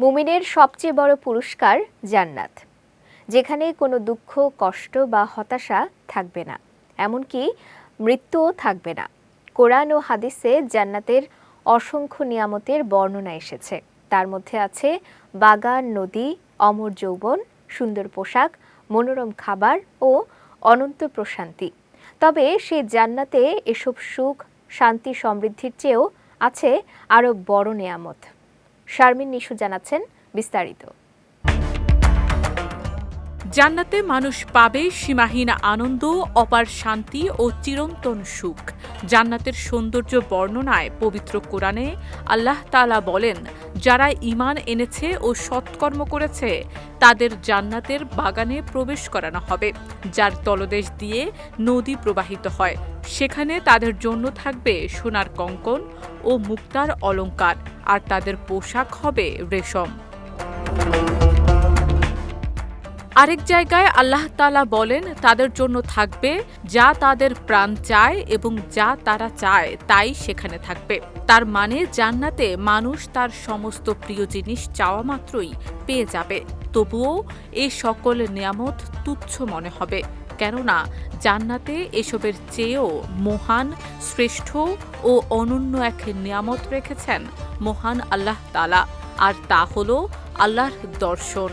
মুমিনের সবচেয়ে বড় পুরস্কার জান্নাত, যেখানে কোনো দুঃখ, কষ্ট বা হতাশা থাকবে না, এমনকি মৃত্যুও থাকবে না। কোরআন ও হাদিসে জান্নাতের অসংখ্য নিয়ামতের বর্ণনা এসেছে। তার মধ্যে আছে বাগান, নদী, অমর যৌবন, সুন্দর পোশাক, মনোরম খাবার ও অনন্ত প্রশান্তি। তবে সেই জান্নাতে এসব সুখ, শান্তি, সমৃদ্ধির চেয়েও আছে আরও বড় নেয়ামত। শারমিন নিশু জানাচ্ছেন বিস্তারিত। জান্নাতে মানুষ পাবে সীমাহীন আনন্দ, অপার শান্তি ও চিরন্তন সুখ। জান্নাতের সৌন্দর্য বর্ণনায় পবিত্র কোরআনে আল্লাহ তাআলা বলেন, যারা ঈমান এনেছে ও সৎকর্ম করেছে, তাদের জান্নাতের বাগানে প্রবেশ করানো হবে, যার তলদেশ দিয়ে নদী প্রবাহিত হয়। সেখানে তাদের জন্য থাকবে সোনার কঙ্কন ও মুক্তার অলঙ্কার, আর তাদের পোশাক হবে রেশম। আরেক জায়গায় আল্লাহ তালা বলেন, তাদের জন্য থাকবে যা তাদের প্রাণ চায় এবং যা তারা চায় তাই সেখানে থাকবে। তার মানে জান্নাতে মানুষ তার সমস্ত প্রিয় জিনিস চাওয়া মাত্রই পেয়ে যাবে। তবুও এই সকল নিয়ামত তুচ্ছ মনে হবে, কেননা জান্নাতে এসবের চেয়েও মহান, শ্রেষ্ঠ ও অনন্য এক নিয়ামত রেখেছেন মহান আল্লাহ তালা আর তা হল আল্লাহর দর্শন।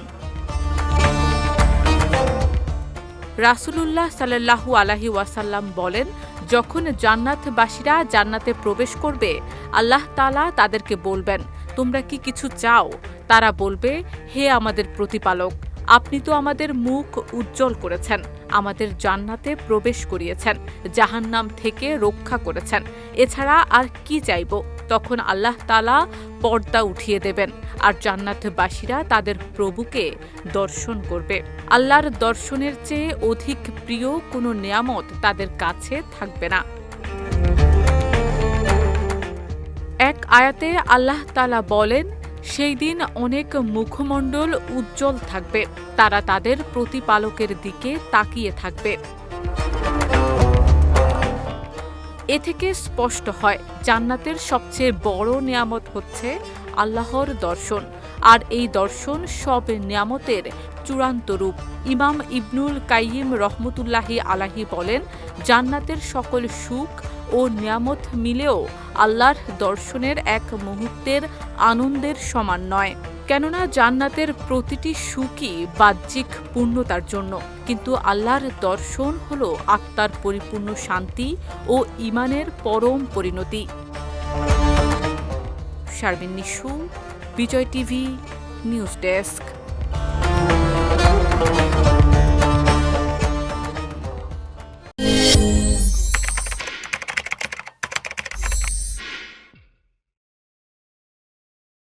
রাসুলুল্লাহ সাল্লাহু আলাহি ওয়াসাল্লাম বলেন, যখন জান্নাতবাসীরা জান্নাতে প্রবেশ করবে, আল্লাহ তালা তাদেরকে বলবেন, তোমরা কি কিছু চাও? তারা বলবে, হে আমাদের প্রতিপালক, আপনি তো আমাদের মুখ উজ্জ্বল করেছেন, আমাদের জান্নাতে প্রবেশ করিয়েছেন, জাহান্নাম থেকে রক্ষা করেছেন, এছাড়া আর কি চাইব? তখন আল্লাহ তালা পর্দা উঠিয়ে দেবেন আর জান্নাতবাসীরা তাদের প্রভুকে দর্শন করবে। আল্লাহর দর্শনের চেয়ে অধিক প্রিয় কোনো নিয়ামত তাদের কাছে থাকবে না। এক আয়াতে আল্লাহ তালা বলেন, সেই দিন অনেক মুখমণ্ডল উজ্জ্বল থাকবে, তারা তাদের প্রতিপালকের দিকে তাকিয়ে থাকবে। এ থেকে স্পষ্ট হয়, জান্নাতের সবচেয়ে বড় নিয়ামত হচ্ছে আল্লাহর দর্শন। আর এই দর্শন সব নিয়ামতের চূড়ান্ত রূপ। ইমাম ইবনুল কাইয়িম রহমতুল্লাহি আলাহি বলেন, জান্নাতের সকল সুখ ও নিয়ামত মিলেও আল্লাহর দর্শনের এক মুহূর্তের আনন্দের সমান নয়। কেননা জান্নাতের প্রতিটি সুখই বাহ্যিক পূর্ণতার জন্য। কিন্তু আল্লাহর দর্শন হল আত্মার পরিপূর্ণ শান্তি ও ইমানের পরম পরিণতি। Sharmin Nishu, Bijoy TV, news desk.